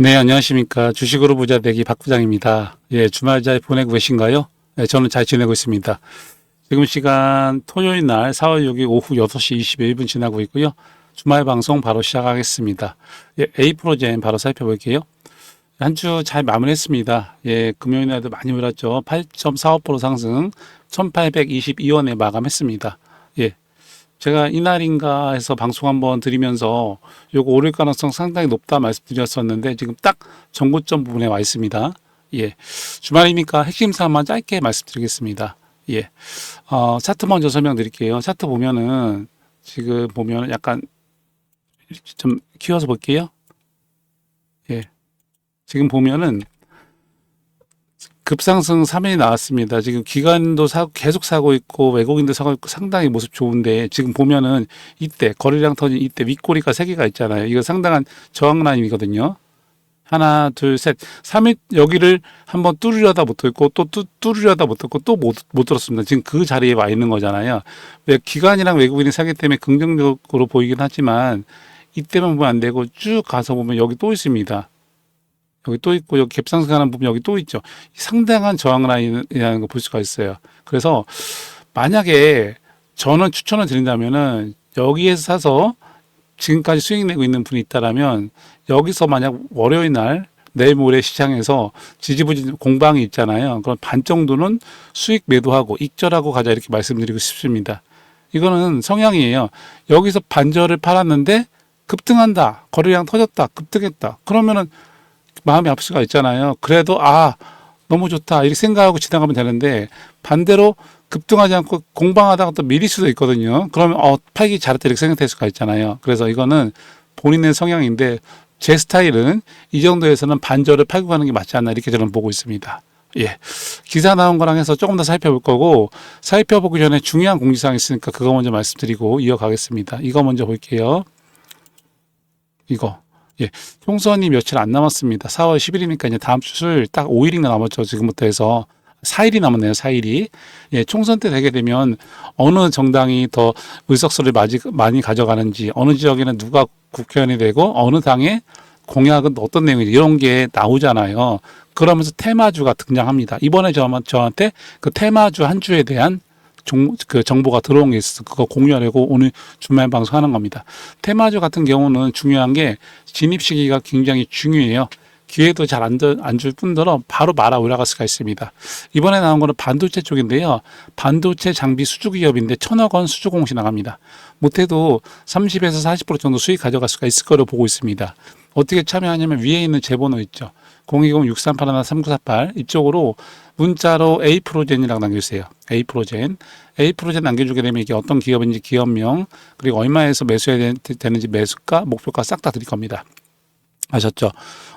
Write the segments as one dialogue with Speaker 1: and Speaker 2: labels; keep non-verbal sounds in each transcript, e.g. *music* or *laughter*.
Speaker 1: 네, 안녕하십니까. 주식으로 부자 되기 박 부장입니다. 예, 주말 잘 보내고 계신가요? 네, 저는 잘 지내고 있습니다. 지금 시간 토요일 날 4월 6일 오후 6시 21분 지나고 있고요. 주말 방송 바로 시작하겠습니다. 예, A 프로젠 바로 살펴볼게요. 한 주 잘 마무리했습니다. 예, 금요일 날도 많이 올랐죠. 8.45% 상승 1822원에 마감했습니다. 예. 제가 이날인가 해서 방송 한번 드리면서 요거 오를 가능성 상당히 높다 말씀드렸었는데 지금 딱 정고점 부분에 와 있습니다. 예. 주말이니까 핵심 사항만 짧게 말씀드리겠습니다. 예. 어, 차트 먼저 설명드릴게요. 차트 보면은 지금 보면 약간 좀 키워서 볼게요. 예. 지금 보면은 급상승 3일이 나왔습니다. 지금 기관도 사고, 계속 사고 있고 외국인도 사고 있고 상당히 모습 좋은데 지금 보면은 이때 거래량 터진 이때 윗꼬리가 세 개가 있잖아요. 이거 상당한 저항 라인이거든요. 하나, 둘, 셋. 3일 여기를 한번 뚫으려다 못 뚫고 또 뚫, 뚫으려다 못 뚫고 또 못못 뚫었습니다. 지금 그 자리에 와 있는 거잖아요. 왜 기관이랑 외국인이 사기 때문에 긍정적으로 보이긴 하지만 이때만 보면 안 되고 쭉 가서 보면 여기 또 있습니다. 여기 또 있고 여기 갭상승 하는 부분 여기 또 있죠. 상당한 저항 라인이라는 거볼 수가 있어요. 그래서 만약에 저는 추천을 드린다면은 여기에서 사서 지금까지 수익 내고 있는 분이 있다라면 여기서 만약 월요일 날 내일 모레 시장에서 지지부진 공방이 있잖아요. 그럼 반 정도는 수익 매도하고 익절하고 가자 이렇게 말씀드리고 싶습니다. 이거는 성향이에요. 여기서 반절을 팔았는데 급등한다. 거래량 터졌다. 급등했다. 그러면은 마음이 아플 수가 있잖아요. 그래도 아 너무 좋다 이렇게 생각하고 지나가면 되는데 반대로 급등하지 않고 공방하다가 또 밀릴 수도 있거든요. 그러면 어 팔기 잘했다 이렇게 생각될 수가 있잖아요. 그래서 이거는 본인의 성향인데 제 스타일은 이 정도에서는 반절을 팔고 가는 게 맞지 않나 이렇게 저는 보고 있습니다. 예. 기사 나온 거랑 해서 조금 더 살펴볼 거고, 살펴보기 전에 중요한 공지사항이 있으니까 그거 먼저 말씀드리고 이어가겠습니다. 이거 먼저 볼게요. 이거. 예. 총선이 며칠 안 남았습니다. 4월 10일이니까 이제 다음 주 수요일 딱 5일인가 남았죠. 지금부터 해서. 4일이 남았네요, 4일이. 예, 총선 때 되게 되면 어느 정당이 더 의석수를 많이, 가져가는지, 어느 지역에는 누가 국회의원이 되고, 어느 당의 공약은 어떤 내용인지, 이런 게 나오잖아요. 그러면서 테마주가 등장합니다. 이번에 저, 저한테 그 테마주 한 주에 대한 정, 그 정보가 들어온 게 있어서 그거 공유하려고 오늘 주말 방송하는 겁니다. 테마주 같은 경우는 중요한 게 진입 시기가 굉장히 중요해요. 기회도 잘 안 줄 뿐더러 바로 말아 올라갈 수가 있습니다. 이번에 나온 거는 반도체 쪽인데요. 반도체 장비 수주 기업인데 천억 원 수주 공시 나갑니다. 못해도 30에서 40% 정도 수익 가져갈 수가 있을 거로 보고 있습니다. 어떻게 참여하냐면 위에 있는 제 번호 있죠. 020-6381-3948 이쪽으로 문자로 A 프로젠이라고 남겨주세요. A 프로젠. A 프로젠 남겨주게 되면 이게 어떤 기업인지 기업명 그리고 얼마에서 매수해야 되는지 매수가 목표가 싹 다 드릴 겁니다. 아셨죠?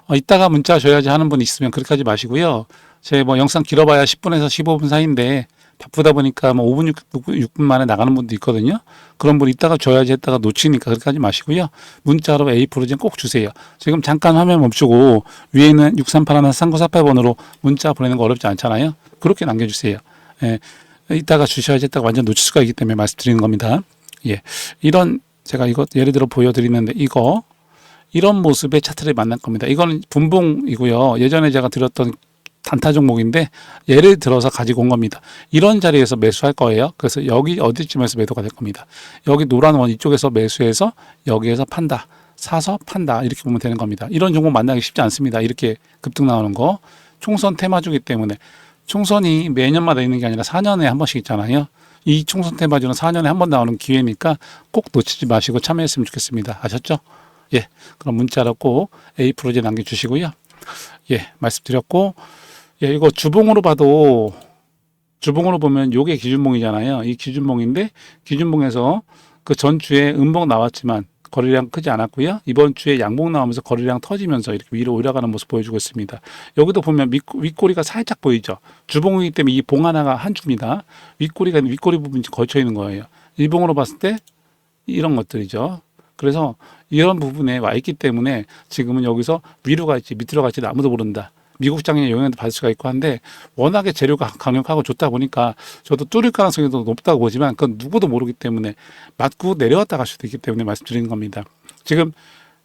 Speaker 1: 어, 이따가 문자 줘야지 하는 분 있으면 그렇게 하지 마시고요. 제 뭐 영상 길어봐야 10분에서 15분 사이인데 바쁘다 보니까 뭐 5분, 6, 분 만에 나가는 분도 있거든요. 그런 분 이따가 줘야지 했다가 놓치니까 그렇게 하지 마시고요. 문자로 A 프로젠 꼭 주세요. 지금 잠깐 화면 멈추고 위에 있는 6381 3948번으로 문자 보내는 거 어렵지 않잖아요. 그렇게 남겨주세요. 예. 이따가 주셔야지 했다가 완전 놓칠 수가 있기 때문에 말씀드리는 겁니다. 예. 이런 제가 이거 예를 들어 보여드리는데 이거 이런 모습의 차트를 만날 겁니다. 이거는 분봉이고요. 예전에 제가 드렸던 단타 종목인데 예를 들어서 가지고 온 겁니다. 이런 자리에서 매수할 거예요. 그래서 여기 어디쯤에서 매도가 될 겁니다. 여기 노란 원 이쪽에서 매수해서 여기에서 판다. 사서 판다. 이렇게 보면 되는 겁니다. 이런 종목 만나기 쉽지 않습니다. 이렇게 급등 나오는 거. 총선 테마주기 때문에 총선이 매년마다 있는 게 아니라 4년에 한 번씩 있잖아요. 이 총선 테마주는 4년에 한 번 나오는 기회니까 꼭 놓치지 마시고 참여했으면 좋겠습니다. 아셨죠? 예. 그럼 문자로 꼭 A 프로젝트 남겨주시고요. 예. 말씀드렸고, 예, 이거 주봉으로 봐도 주봉으로 보면 요게 기준봉이잖아요. 이 기준봉인데 기준봉에서 그 전주에 음봉 나왔지만 거래량 크지 않았고요. 이번 주에 양봉 나오면서 거래량 터지면서 이렇게 위로 올라가는 모습 보여주고 있습니다. 여기도 보면 밑, 윗꼬리가 살짝 보이죠. 주봉이기 때문에 이 봉 하나가 한 주입니다. 윗꼬리가 윗꼬리 부분이 걸쳐 있는 거예요. 일봉으로 봤을 때 이런 것들이죠. 그래서 이런 부분에 와 있기 때문에 지금은 여기서 위로 갈지 밑으로 갈지 아무도 모른다. 미국 장에 영향도 받을 수가 있고 한데 워낙에 재료가 강력하고 좋다 보니까 저도 뚫을 가능성이 더 높다고 보지만 그건 누구도 모르기 때문에 맞고 내려왔다 갈 수도 있기 때문에 말씀드리는 겁니다. 지금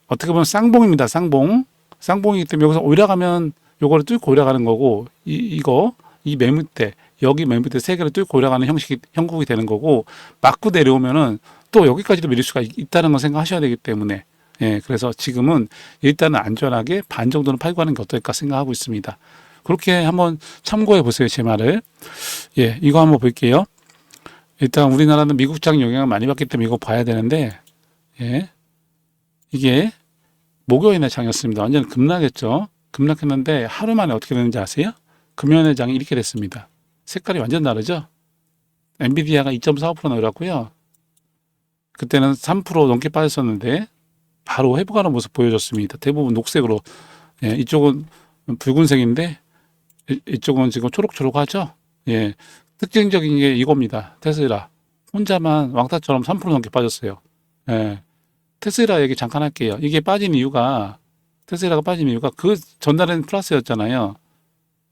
Speaker 1: 어떻게 보면 쌍봉입니다. 쌍봉. 쌍봉이기 때문에 여기서 올라가면 요거를 뚫고 올라가는 거고 이 이거 이 매물대 여기 매물대 세 개를 뚫고 올라가는 형식이 형국이 되는 거고 맞고 내려오면은 또 여기까지도 밀릴 수가 있- 있다는 걸 생각하셔야 되기 때문에 예 그래서 지금은 일단은 안전하게 반 정도는 팔고 하는 게 어떨까 생각하고 있습니다. 그렇게 한번 참고해 보세요 제 말을 예 이거 한번 볼게요. 일단 우리나라는 미국장 영향을 많이 받기 때문에 이거 봐야 되는데 예 이게 목요일의 장이었습니다. 완전 급락했죠. 급락했는데 하루 만에 어떻게 되는지 아세요? 금요일의 장이 이렇게 됐습니다. 색깔이 완전 다르죠? 엔비디아가 2.45% 내렸고요. 그때는 3% 넘게 빠졌었는데 바로 회복하는 모습 보여줬습니다. 대부분 녹색으로 예, 이쪽은 붉은색인데 이- 이쪽은 지금 초록초록하죠? 예, 특징적인 게 이겁니다. 테슬라 혼자만 왕따처럼 3% 넘게 빠졌어요. 예, 테슬라 얘기 잠깐 할게요. 이게 빠진 이유가 테슬라가 빠진 이유가 그 전날에는 플러스였잖아요.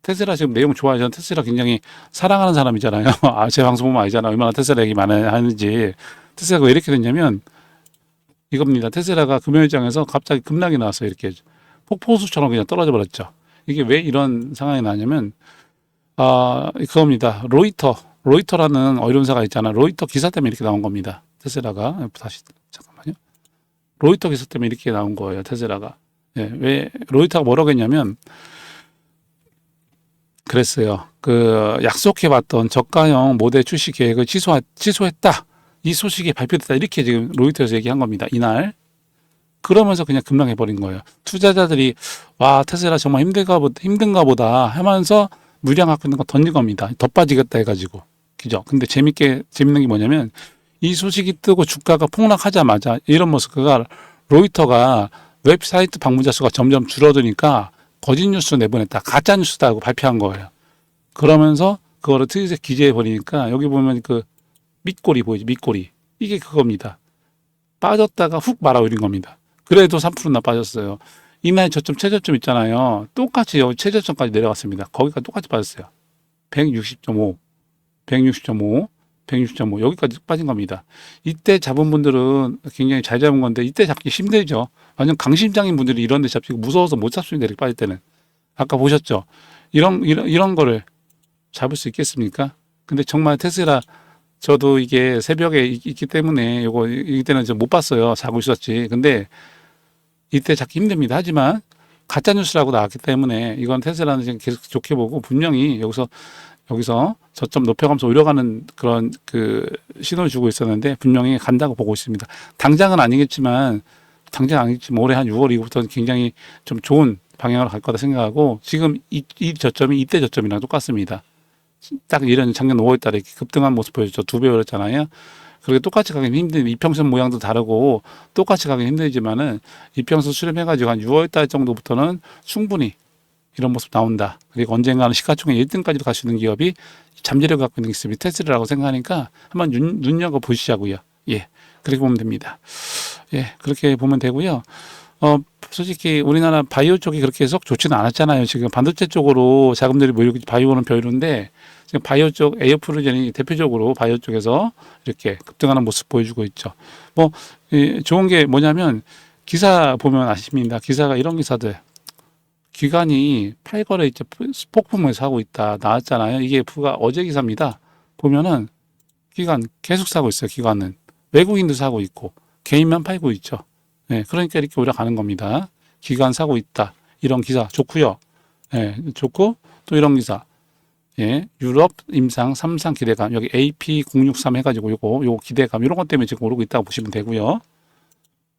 Speaker 1: 테슬라 지금 내용 좋아요. 저는 테슬라 굉장히 사랑하는 사람이잖아요. *laughs* 아, 제 방송 보면 알잖아. 얼마나 테슬라 얘기 많이 하는지. 테슬라가 왜 이렇게 됐냐면 이겁니다. 테슬라가 금요일장에서 갑자기 급락이 나왔어요. 이렇게 폭포수처럼 그냥 떨어져 버렸죠. 이게 왜 이런 상황이 나냐면 아 그겁니다. 로이터 로이터라는 언론사가 있잖아. 로이터 기사 때문에 이렇게 나온 겁니다. 테슬라가 다시 잠깐만요. 로이터 기사 때문에 이렇게 나온 거예요. 테슬라가. 예, 왜 로이터가 뭐라고 했냐면 그랬어요. 그 약속해봤던 저가형 모델 출시 계획을 취소 취소했다. 이 소식이 발표됐다. 이렇게 지금 로이터에서 얘기한 겁니다. 이날. 그러면서 그냥 급락해 버린 거예요. 투자자들이 와 테슬라 정말 힘든가 보다 힘든가 보다 하면서 물량 갖고 있는 거 던진 겁니다. 더 빠지겠다 해가지고 그죠? 근데 재밌게 재밌는 게 뭐냐면 이 소식이 뜨고 주가가 폭락하자마자 이런 모습가 로이터가 웹사이트 방문자 수가 점점 줄어드니까 거짓 뉴스 내보냈다 가짜 뉴스다고 발표한 거예요. 그러면서 그거를 트윗에 기재해 버리니까 여기 보면 그 밑꼬리 보이죠? 밑꼬리 이게 그겁니다. 빠졌다가 훅 말아올린 겁니다. 그래도 3%나 빠졌어요. 이날 저점 최저점 있잖아요. 똑같이 여기 최저점까지 내려갔습니다. 거기가 똑같이 빠졌어요. 160.5, 160.5, 160.5 여기까지 빠진 겁니다. 이때 잡은 분들은 굉장히 잘 잡은 건데 이때 잡기 힘들죠. 완전 강심장인 분들이 이런 데 잡히고 무서워서 못 잡습니다. 이렇게 빠질 때는. 아까 보셨죠? 이런 이런 이런 거를 잡을 수 있겠습니까? 근데 정말 테슬라 저도 이게 새벽에 있- 있기 때문에 요거 이- 이때는 좀못 봤어요. 자고 있었지. 근데 이때 잡기 힘듭니다. 하지만 가짜 뉴스라고 나왔기 때문에 이건 테슬라는 지금 계속 좋게 보고 분명히 여기서 여기서 저점 높여가면서 올려가는 그런 그 신호를 주고 있었는데 분명히 간다고 보고 있습니다. 당장은 아니겠지만 당장 아니겠지만 올해 한 6월 이후부터는 굉장히 좀 좋은 방향으로 갈 거다 생각하고 지금 이, 이 저점이 이때 저점이랑 똑같습니다. 딱 이런 작년 5월 달에 이렇게 급등한 모습 보여줬죠. 두 배 올렸잖아요. 그렇게 똑같이 가긴 힘든 이평선 모양도 다르고 똑같이 가긴 힘들지만은 이평선 수렴해가지고 한 6월 달 정도부터는 충분히 이런 모습 나온다. 그리고 언젠가는 시가총액 1등까지도 갈 수 있는 기업이 잠재력을 갖고 있는 기업이 테슬라라고 생각하니까 한번 눈, 눈여겨 보시자고요. 예. 그렇게 보면 됩니다. 예. 그렇게 보면 되고요. 어, 솔직히 우리나라 바이오 쪽이 그렇게 썩 좋지는 않았잖아요. 지금 반도체 쪽으로 자금들이 몰리고 바이오는 별로인데 지금 바이오 쪽 에어프로젠이 대표적으로 바이오 쪽에서 이렇게 급등하는 모습 보여주고 있죠. 뭐 이, 좋은 게 뭐냐면 기사 보면 아십니다. 기사가 이런 기사들 기관이 팔거래 이제 폭풍을 사고 있다 나왔잖아요. 이게 부가 어제 기사입니다. 보면은 기관 계속 사고 있어요. 기관은 외국인도 사고 있고 개인만 팔고 있죠. 예, 그러니까 이렇게 올라가는 겁니다. 기관 사고 있다 이런 기사 좋고요. 예, 좋고 또 이런 기사 예, 유럽 임상 삼상 기대감 여기 AP063 해 가지고 요거 요거 기대감 이런 것 때문에 지금 오르고 있다고 보시면 되고요.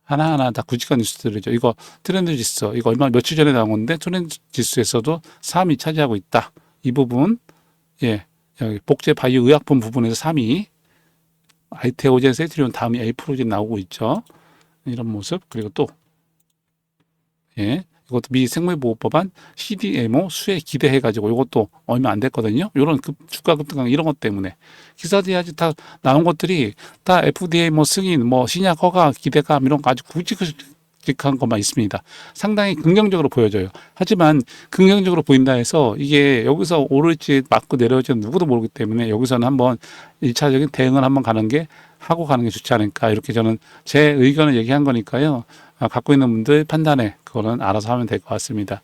Speaker 1: 하나하나 다 굵직한 뉴스들이죠. 이거 트렌드 지수 이거 얼마 며칠 전에 나온 건데 트렌드 지수에서도 3위 차지하고 있다. 이 부분 예 여기 복제 바이오 의약품 부분에서 3위 아이테오젠 세트리온 다음이 에이프로젠 나오고 있죠. 이런 모습 그리고 또 예. 이것도 미 생물보호법안 CDMO 수혜 기대해 가지고 이것도 얼마 안 됐거든요. 이런 급, 주가 급등 이런 것 때문에 기사들이 아직 다 나온 것들이 다 FDA 뭐 승인, 뭐 신약 허가 기대감 이런 거 아주 굵직굵직 한 것만 있습니다. 상당히 긍정적으로 보여져요. 하지만 긍정적으로 보인다 해서 이게 여기서 오를지 맞고 내려올지 누구도 모르기 때문에 여기서는 한번 일차적인 대응을 한번 가는 게 하고 가는 게 좋지 않을까 이렇게 저는 제 의견을 얘기한 거니까요. 아, 갖고 있는 분들 판단에 그거는 알아서 하면 될 것 같습니다.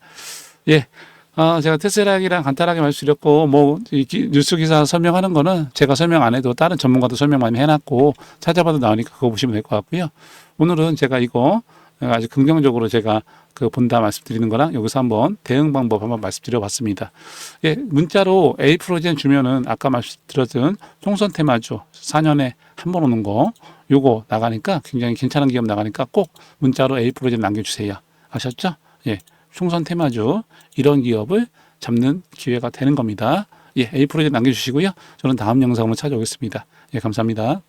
Speaker 1: 예. 아, 제가 테슬라기랑 간단하게 말씀드렸고, 뭐, 이 기- 뉴스 기사 설명하는 거는 제가 설명 안 해도 다른 전문가도 설명 많이 해놨고, 찾아봐도 나오니까 그거 보시면 될 것 같고요. 오늘은 제가 이거 아주 긍정적으로 제가 그 본다 말씀드리는 거랑 여기서 한번 대응 방법 한번 말씀드려 봤습니다. 예, 문자로 A 프로젠 주면은 아까 말씀드렸던 총선 테마주 4년에 한 번 오는 거 요거 나가니까 굉장히 괜찮은 기업 나가니까 꼭 문자로 A 프로젝트 남겨주세요. 아셨죠? 예, 총선 테마주 이런 기업을 잡는 기회가 되는 겁니다. 예, A 프로젝트 남겨주시고요. 저는 다음 영상으로 찾아오겠습니다. 예, 감사합니다.